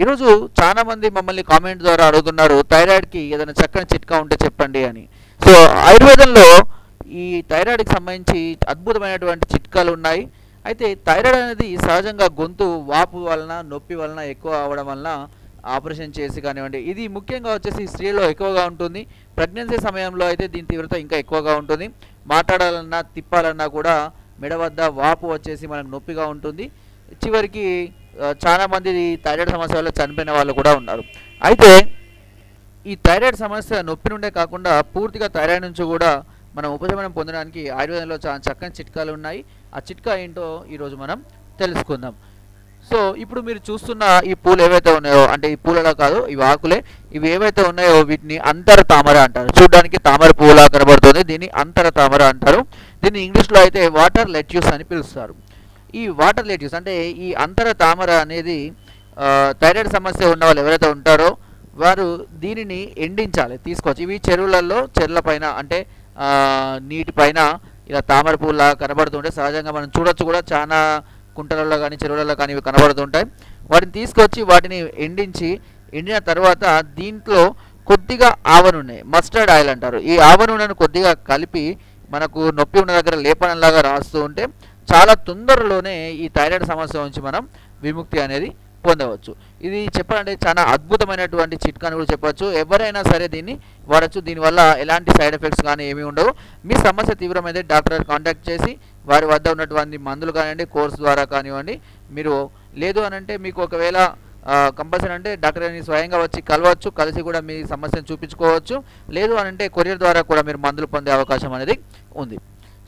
ఈరోజు చాలా మంది మమ్మల్ని కామెంట్ ద్వారా అడుగుతున్నారు థైరాయిడ్కి ఏదైనా చక్కని చిట్కా ఉంటే చెప్పండి అని. సో ఆయుర్వేదంలో ఈ థైరాయిడ్కి సంబంధించి అద్భుతమైనటువంటి చిట్కాలు ఉన్నాయి. అయితే థైరాయిడ్ అనేది సహజంగా గొంతు వాపు వలన నొప్పి వలన ఎక్కువ అవడం వలన ఆపరేషన్ చేసి కానివ్వండి ఇది ముఖ్యంగా వచ్చేసి స్త్రీలో ఎక్కువగా ఉంటుంది. ప్రెగ్నెన్సీ సమయంలో అయితే దీని తీవ్రత ఇంకా ఎక్కువగా ఉంటుంది. మాట్లాడాలన్నా తిప్పాలన్నా కూడా మెడ వద్ద వాపు వచ్చేసి మనకు నొప్పిగా ఉంటుంది. చివరికి చాలామంది థైరాయిడ్ సమస్య వల్ల చనిపోయిన వాళ్ళు కూడా ఉన్నారు. అయితే ఈ థైరాయిడ్ సమస్య నొప్పి నుండే కాకుండా పూర్తిగా థైరాయిడ్ నుంచి కూడా మనం ఉపశమనం పొందడానికి ఆయుర్వేదంలో చాలా చక్కని చిట్కాలు ఉన్నాయి. ఆ చిట్కా ఏంటో ఈరోజు మనం తెలుసుకుందాం. సో ఇప్పుడు మీరు చూస్తున్న ఈ పూలు ఏవైతే ఉన్నాయో అంటే ఈ పూలలో కాదు ఇవి ఆకులే ఇవి ఏవైతే ఉన్నాయో వీటిని అంతర తామర అంటారు. చూడడానికి తామర పువ్వులా కనబడుతుంది దీన్ని అంతర తామర అంటారు. దీన్ని ఇంగ్లీష్లో అయితే వాటర్ లెట్యూస్ అని పిలుస్తారు. ఈ వాటర్ లెట్యూస్ అంటే ఈ అంతర తామర అనేది థైరాయిడ్ సమస్య ఉన్న వాళ్ళు ఎవరైతే ఉంటారో వారు దీనిని ఎండించాలి తీసుకోవచ్చు. ఇవి చెరువులలో చెరువుల పైన అంటే నీటిపైన నీటి పైన ఇలా తామర పువ్వులా కనబడుతుంటే సహజంగా మనం చూడొచ్చు కూడా చాలా కుంటలలో కానీ చెరువులలో కానీ ఇవి కనబడుతుంటాయి. వాటిని తీసుకొచ్చి వాటిని ఎండించి ఎండిన తర్వాత దీంట్లో కొద్దిగా ఆవ నూనె మస్టర్డ్ ఆయిల్ అంటారు. ఈ ఆవ నూనెను కొద్దిగా కలిపి మనకు నొప్పి ఉన్న దగ్గర లేపనంలాగా రాస్తూ ఉంటే చాలా తొందరలోనే ఈ థైరాయిడ్ సమస్య నుంచి మనం విముక్తి అనేది పొందవచ్చు. ఇది చెప్పాలంటే చాలా అద్భుతమైనటువంటి చిట్కాని కూడా చెప్పవచ్చు. ఎవరైనా సరే దీన్ని వాడచ్చు. దీనివల్ల ఎలాంటి సైడ్ ఎఫెక్ట్స్ కానీ ఏమీ ఉండవు. మీ సమస్య తీవ్రమైతే డాక్టర్ కాంటాక్ట్ చేసి వారి వద్ద ఉన్నటువంటి మందులు కానివ్వండి కోర్స్ ద్వారా కానివ్వండి మీరు లేదు అనంటే మీకు ఒకవేళ కంపల్సరీ అంటే డాక్టర్ గారిని స్వయంగా వచ్చి కలవచ్చు కలిసి కూడా మీ సమస్యను చూపించుకోవచ్చు. లేదు అనంటే కొరియర్ ద్వారా కూడా మీరు మందులు పొందే అవకాశం అనేది ఉంది.